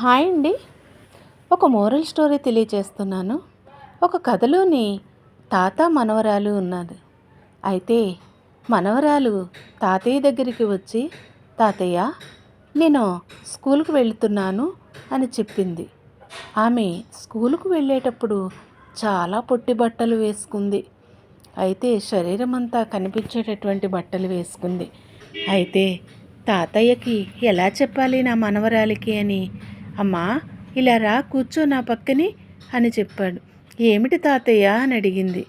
Hi అండి. ఒక moral story తెలియచేస్తున్నాను. ఒక కథలోని తాత మనవరాలు ఉన్నది అయితే మనవరాలు తాతయ్య దగ్గరికి వచ్చి తాతయ్య నేను స్కూల్కి వెళుతున్నాను అని చెప్పింది. ఆమె స్కూలుకు వెళ్ళేటప్పుడు చాలా పొట్టి బట్టలు వేసుకుంది. అయితే శరీరం అంతా కనిపించేటటువంటి బట్టలు వేసుకుంది. అయితే తాతయ్యకి ఎలా చెప్పాలి నా మనవరాలికి అని అమ్మా ఇలా రా కూర్చో నా పక్కని అని చెప్పాడు. ఏమిటి తాతయ్య అని అడిగింది.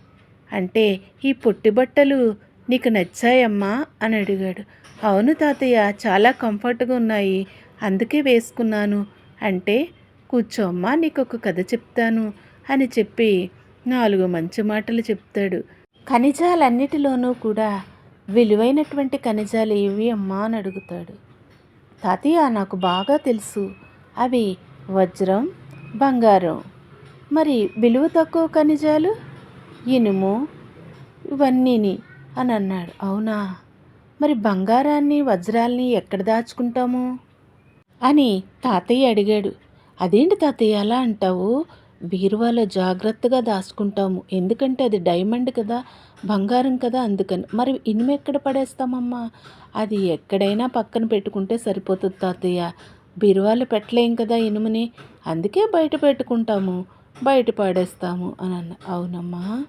అంటే ఈ పొట్టి బట్టలు నీకు నచ్చాయమ్మా అని అడిగాడు. అవును తాతయ్య చాలా కంఫర్ట్గా ఉన్నాయి. అందుకే వేసుకున్నాను. అంటే కూర్చోమ్మా నీకు ఒక కథ చెప్తాను అని చెప్పి నాలుగు మంచి మాటలు చెప్తాడు. ఖనిజాలన్నిటిలోనూ కూడా విలువైనటువంటి ఖనిజాలు ఏవి అమ్మా అని అడుగుతాడు. తాతయ్య నాకు బాగా తెలుసు. అవి వజ్రం బంగారం. మరి విలువ తక్కువ ఖనిజాలు? ఇనుము ఇవన్నీని అని అన్నాడు. అవునా? మరి బంగారాన్ని వజ్రాల్ని ఎక్కడ దాచుకుంటాము? అని తాతయ్య అడిగాడు. అదేంటి తాతయ్య అలా అంటావు? బీరువాలో జాగ్రత్తగా దాచుకుంటాము. ఎందుకంటే అది డైమండ్ కదా బంగారం కదా అందుకని. మరి ఇనుము ఎక్కడ పడేస్తామమ్మా? అది ఎక్కడైనా పక్కన పెట్టుకుంటే సరిపోతుంది తాతయ్య. బీరువాలు పెట్టలేం కదా ఇనుముని అందుకే బయట పెట్టుకుంటాము బయట పాడేస్తాము అని అన్న. అవునమ్మా.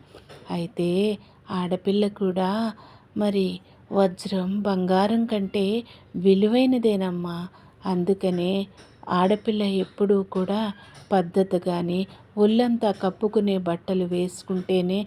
అయితే ఆడపిల్ల కూడా మరి వజ్రం బంగారం కంటే విలువైనదేనమ్మా. అందుకనే ఆడపిల్ల ఎప్పుడూ కూడా పద్ధతి కానీ ఒళ్ళంతా కప్పుకునే బట్టలు వేసుకుంటేనే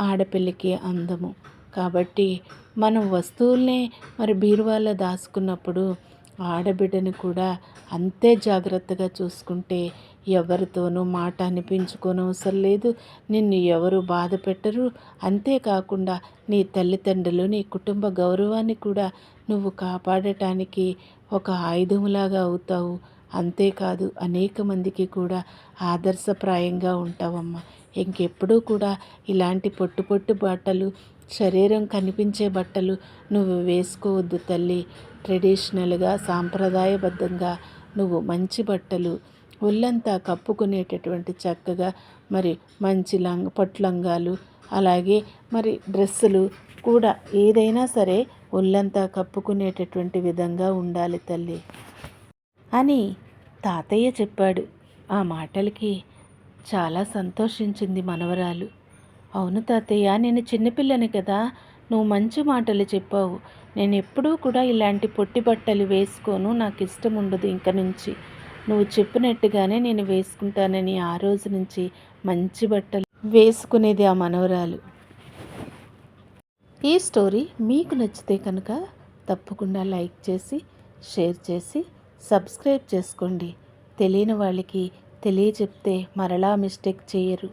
ఆడపిల్లకి అందము. కాబట్టి మనం వస్తువుల్నే మరి బీరువాలో దాచుకున్నప్పుడు ఆడబిడ్డని కూడా అంతే జాగ్రత్తగా చూసుకుంటే ఎవరితోనూ మాట అనిపించుకోనవసరం లేదు. నిన్ను ఎవరు బాధ పెట్టరు. అంతేకాకుండా నీ తల్లిదండ్రులు నీ కుటుంబ గౌరవాన్ని కూడా నువ్వు కాపాడటానికి ఒక ఆయుధములాగా అవుతావు. అంతేకాదు అనేక మందికి కూడా ఆదర్శప్రాయంగా ఉంటావమ్మా. ఇంకెప్పుడూ కూడా ఇలాంటి పొట్టు పొట్టు బట్టలు శరీరం కనిపించే బట్టలు నువ్వు వేసుకోవద్దు తల్లి. ట్రెడిషనల్గా సాంప్రదాయబద్ధంగా నువ్వు మంచి బట్టలు ఒళ్ళంతా కప్పుకునేటటువంటి చక్కగా మరి మంచి లంగ పట్లంగాలు అలాగే మరి డ్రెస్సులు కూడా ఏదైనా సరే ఒళ్ళంతా కప్పుకునేటటువంటి విధంగా ఉండాలి తల్లి. అని తాతయ్య చెప్పాడు. ఆ మాటలకి చాలా సంతోషించింది మనవరాలు. అవును తాతయ్య నేను చిన్నపిల్లని కదా నువ్వు మంచి మాటలు చెప్పావు. నేను ఎప్పుడూ కూడా ఇలాంటి పొట్టి బట్టలు వేసుకోను. నాకు ఇష్టం ఉండదు ఇంక నుంచి. నువ్వు చెప్పినట్టుగానే నేను వేసుకుంటానని ఆ రోజు నుంచి మంచి బట్టలు వేసుకునేది ఆ మనవరాలు. ఈ స్టోరీ మీకు నచ్చితే కనుక తప్పకుండా లైక్ చేసి షేర్ చేసి సబ్స్క్రైబ్ చేసుకోండి. తెలియని వాళ్ళకి తెలియచెప్తే మరలా మిస్టేక్ చేయరు.